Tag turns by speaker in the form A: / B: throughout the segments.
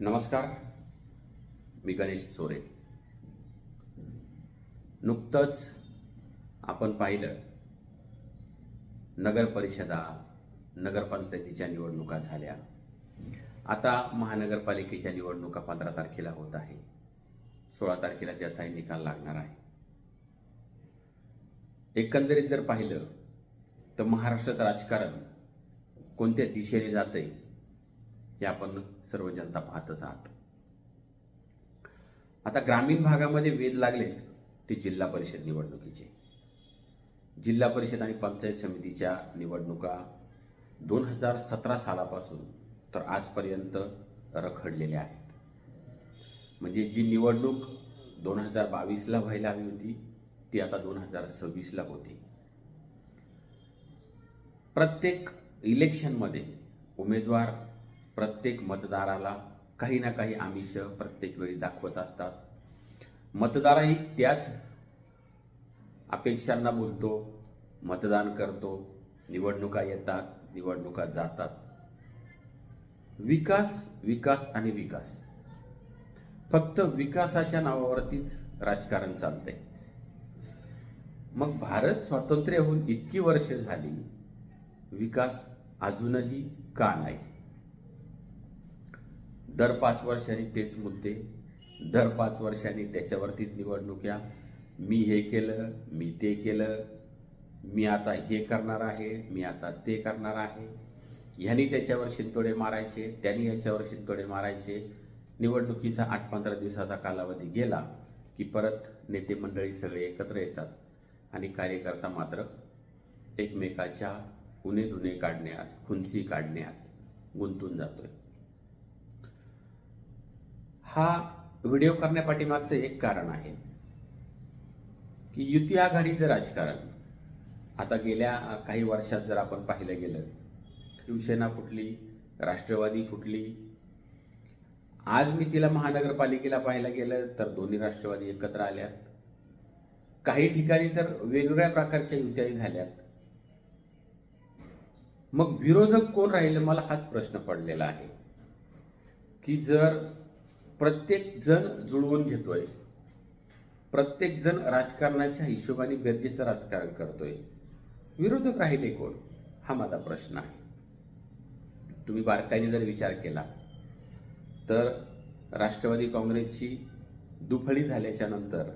A: नमस्कार मी गणेश चोरे नुकतंच आपण पाहिलं नगर परिषदा नगरपंचायतीच्या निवडणुका झाल्या. आता महानगरपालिकेच्या निवडणुका पंधरा तारखेला होत आहे. सोळा तारखेला त्याचाही निकाल लागणार आहे. एकंदरीत जर पाहिलं तर महाराष्ट्रात राजकारण कोणत्या दिशेने जाते हे आपण सर्व जनता पाहतच आहात. आता ग्रामीण भागामध्ये वेध लागलेत ते जिल्हा परिषद निवडणुकीचे. जिल्हा परिषद आणि पंचायत समितीच्या निवडणुका दोन हजार सतरा सालापासून तर आजपर्यंत रखडलेल्या आहेत. म्हणजे जी निवडणूक दोन हजार बावीसला व्हायला हवी होती ती आता दोन हजार सव्वीसला होती. प्रत्येक इलेक्शनमध्ये उमेदवार प्रत्येक मतदाराला काही ना काही आमिष प्रत्येक वेळी दाखवत असतात. मतदारही त्याच अपेक्षांना बोलतो मतदान करतो निवडणुका येतात निवडणुका जातात. विकास विकास आणि विकास. फक्त विकासाच्या नावावरतीच राजकारण चालतंय. मग भारत स्वातंत्र्य होऊन इतकी वर्ष झाली विकास अजूनही का नाही? दर पाच वर्षांनी तेच मुद्दे दर पाच वर्षांनी त्याच्यावरतीच निवडणुक्या. मी हे केलं मी ते केलं मी आता हे करणार आहे मी आता ते करणार आहे. ह्यांनी त्याच्यावर शिंतोडे मारायचे त्यांनी याच्यावर शिंतोडे मारायचे. निवडणुकीचा आठ पंधरा दिवसाचा कालावधी गेला की परत नेते मंडळी सगळे एकत्र येतात आणि कार्यकर्ता मात्र एकमेकाच्या उणे धुणे काढण्यात खुनसी काढण्यात गुंतून जातोय. हा व्हिडिओ करण्यापाठीमागचं एक कारण आहे की युती आघाडीचं राजकारण. आता गेल्या काही वर्षात जर आपण पाहिलं गेलं शिवसेना फुटली राष्ट्रवादी फुटली आज मी तिला महानगरपालिकेला पाहायला गेलं तर दोन्ही राष्ट्रवादी एकत्र आल्यात. काही ठिकाणी तर वेगवेगळ्या प्रकारच्या युत्याही झाल्यात. मग विरोधक कोण राहिलं? मला हाच प्रश्न पडलेला आहे. की जर प्रत्येक जण जुळवून घेतोय प्रत्येक जण राजकारणाच्या हिशोबाने गरजेचं राजकारण करतोय विरोधक राहिले कोण? हा माझा प्रश्न आहे. तुम्ही बारकाईने जर विचार केला तर राष्ट्रवादी काँग्रेसची दुफळी झाल्याच्यानंतर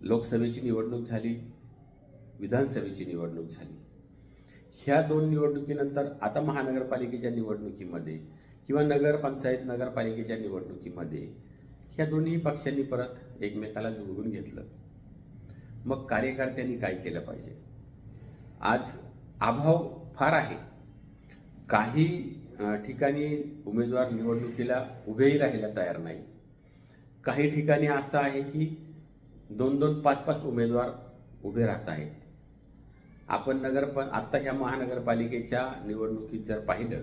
A: लोकसभेची निवडणूक झाली विधानसभेची निवडणूक झाली. ह्या दोन निवडणुकीनंतर आता महानगरपालिकेच्या निवडणुकीमध्ये किंवा नगरपंचायत नगरपालिकेच्या निवडणुकीमध्ये ह्या दोन्ही पक्षांनी परत एकमेकाला जुळवून घेतलं. मग कार्यकर्त्यांनी काय केलं पाहिजे? आज अभाव फार आहे. काही ठिकाणी उमेदवार निवडणुकीला उभेही राहायला तयार नाही. काही ठिकाणी असं आहे की दोन दोन पाच पाच उमेदवार उभे राहत आहेत. आपण नगर पण आत्ता ह्या महानगरपालिकेच्या निवडणुकीत जर पाहिलं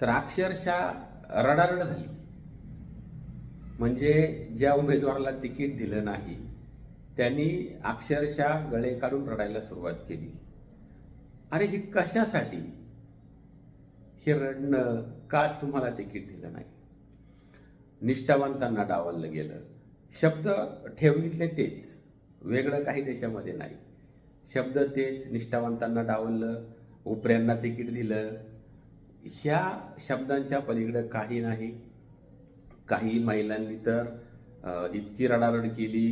A: तर अक्षरशः रडारड झाली. म्हणजे ज्या उमेदवाराला तिकीट दिलं नाही त्यांनी अक्षरशः गळे काढून रडायला सुरुवात केली. अरे हे कशासाठी? हे रडणं का तुम्हाला तिकीट दिलं नाही? निष्ठावंतांना डावललं गेलं. शब्द ठेवणीतले तेच वेगळं काही देशामध्ये नाही. शब्द तेच निष्ठावंतांना डावललं उपऱ्यांना तिकीट दिलं. ह्या शब्दांच्या पलीकडं काही नाही. काही महिलांनी तर इतकी रडारड केली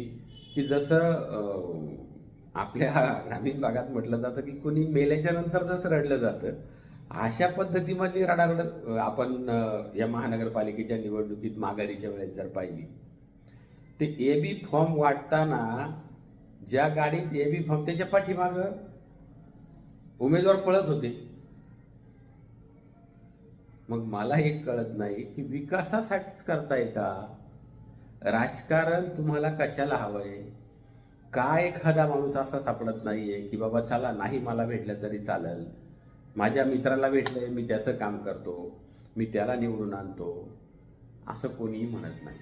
A: की जसं आपल्या ग्रामीण भागात म्हटलं जातं की कोणी मेल्याच्या नंतर जसं रडलं जातं अशा पद्धतीमधली रडारड आपण या महानगरपालिकेच्या निवडणुकीत माघारीच्या वेळेस जर पाहिली ते ए बी फॉर्म वाटताना ज्या गाडीत ए बी फक्तेच्या पाठीमाग उमेदवार पळत होते. मग मला एक कळत नाही की विकासासाठीच करताय का? राजकारण तुम्हाला कशाला हवंय? का एखादा माणूस असा सापडत नाहीये की बाबा चला नाही मला भेटलं तरी चालेल. माझ्या मित्राला भेटलंय मी त्याचं काम करतो मी त्याला निवडून आणतो. असं कोणीही म्हणत नाही.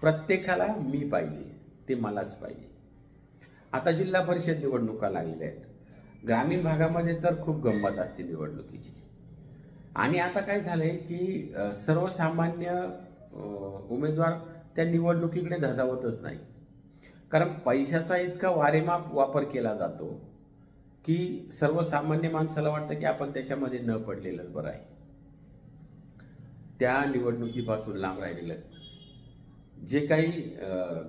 A: प्रत्येकाला मी पाहिजे ते मलाच पाहिजे. आता जिल्हा परिषद निवडणुका लागलेल्या आहेत. ग्रामीण भागामध्ये तर खूप गंमत असते निवडणुकीची. आणि आता काय झालंय की सर्वसामान्य उमेदवार त्या निवडणुकीकडे धजावतच नाही. कारण पैशाचा इतका वारेमाप वापर केला जातो की सर्वसामान्य माणसाला वाटतं की आपण त्याच्यामध्ये न पडलेलं बरं आहे. त्या निवडणुकीपासून लांब राहिलेलं जे काही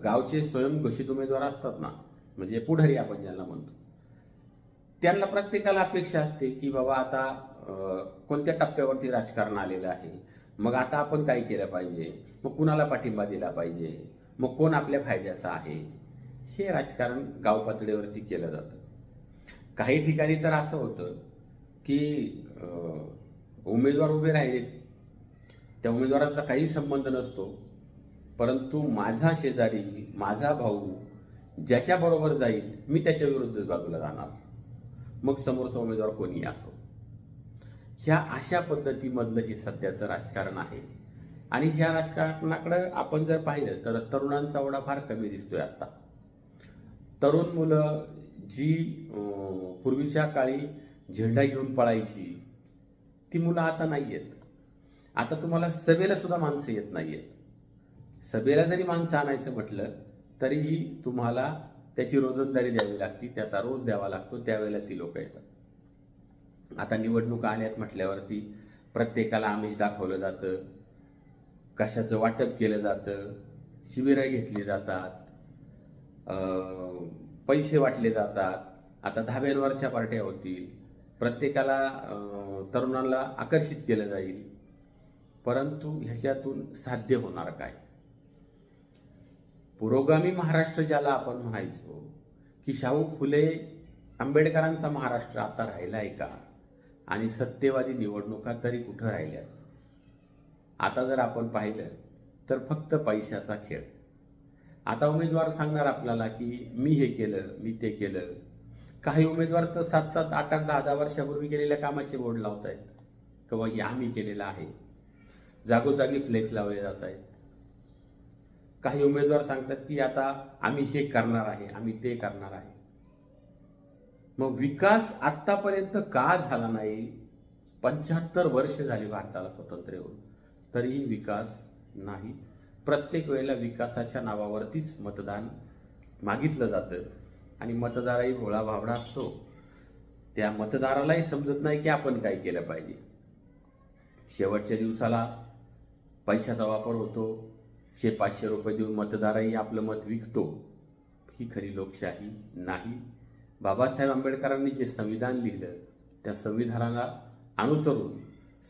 A: गावचे स्वयंघोषित उमेदवार असतात ना म्हणजे पुढारी आपण ज्यांना म्हणतो. त्यांना प्रत्येकाला अपेक्षा असते की बाबा आता कोणत्या टप्प्यावरती राजकारण आलेलं आहे? मग आता आपण काय केलं पाहिजे? मग कुणाला पाठिंबा दिला पाहिजे? मग कोण आपल्या फायद्याचं आहे? हे राजकारण गाव पातळीवरती केलं जातं. काही ठिकाणी तर असं होतं की उमेदवार उभे राहिले. त्या उमेदवारांचा काही संबंध नसतो. परंतु माझा शेजारी माझा भाऊ ज्याच्याबरोबर जाईल मी त्याच्या विरुद्ध बाजूला जाणार मग समोरचा उमेदवार कोणी असो. ह्या अशा पद्धतीमधलं हे सध्याचं राजकारण आहे. आणि ह्या राजकारणाकडं आपण जर पाहिलं तर तरुणांचा ओढा फार कमी दिसतोय आता. तरुण मुलं जी पूर्वीच्या काळी झेंडा घेऊन पळायची ती मुलं आता नाही आहेत आता तुम्हाला सभेला सुद्धा माणसं येत नाही आहेत सभेला जरी माणसं आणायचं म्हटलं तरीही तुम्हाला त्याची रोजंदारी द्यावी लागती त्याचा रोज द्यावा लागतो त्यावेळेला ती लोक येतात. आता निवडणुका आल्यात म्हटल्यावरती प्रत्येकाला आमिष दाखवलं जातं कशाचं वाटप केलं जातं शिबिरं घेतली जातात पैसे वाटले जातात. आता धाब्यांवरच्या पार्ट्या होतील. प्रत्येकाला तरुणांना आकर्षित केलं जाईल. परंतु ह्याच्यातून साध्य होणार काय? पुरोगामी महाराष्ट्र ज्याला आपण म्हणायचो की शाहू फुले आंबेडकरांचा महाराष्ट्र आता राहिला आहे का? आणि सत्यवादी निवडणुका तरी कुठं राहिल्यात? आता जर आपण पाहिलं तर फक्त पैशाचा खेळ. आता उमेदवार सांगणार आपल्याला की मी हे केलं मी ते केलं. काही उमेदवार तर सात सात आठ आठ दहा दहा वर्षापूर्वी केलेल्या कामाचे बोर्ड लावत आहेत किंवा हे आम्ही केलेलं आहे. जागोजागी फ्लेक्स लावले जात आहेत काही उमेदवार सांगतात की आता आम्ही हे करणार आहे आम्ही ते करणार आहे. मग विकास आत्तापर्यंत का झाला नाही? पंच्याहत्तर वर्ष झाली भारताला स्वतंत्र होऊन तरीही विकास नाही. प्रत्येक वेळेला विकासाच्या नावावरतीच मतदान मागितलं जातं आणि मतदारही भोळा भावडा असतो. त्या मतदारालाही समजत नाही की आपण काय केलं पाहिजे. शेवटच्या दिवसाला पैशाचा वापर होतो शे पाचशे रुपये देऊन मतदारही आपलं मत विकतो ही खरी लोकशाही नाही. बाबासाहेब आंबेडकरांनी जे संविधान लिहिलं त्या संविधानाला अनुसरून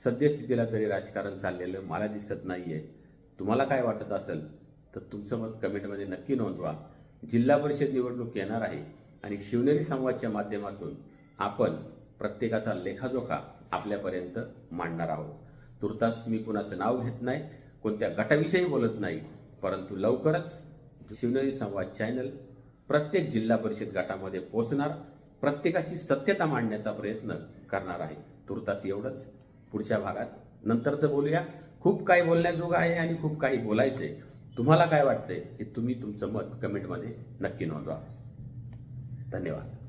A: सद्यस्थितीला तरी राजकारण चाललेलं मला दिसत नाही आहे तुम्हाला काय वाटत असेल तर तुमचं मत कमेंटमध्ये नक्की नोंदवा. जिल्हा परिषद निवडणूक येणार आहे आणि शिवनेरी संवादच्या माध्यमातून आपण प्रत्येकाचा लेखाजोखा आपल्यापर्यंत मांडणार आहोत. तुर्तास मी कुणाचं नाव घेत नाही कोणत्या गटाविषयी बोलत नाही परंतु लवकरच शिवनेरी संवाद चॅनल प्रत्येक जिल्हा परिषद गटामध्ये पोचणार प्रत्येकाची सत्यता मांडण्याचा प्रयत्न करणार आहे. तुर्तास एवढंच. पुढच्या भागात नंतरचं बोलूया. खूप काही बोलण्याजोगं आहे आणि खूप काही बोलायचंय. तुम्हाला काय वाटतंय हे तुम्ही तुमचं मत कमेंटमध्ये नक्की नोंदवा. धन्यवाद.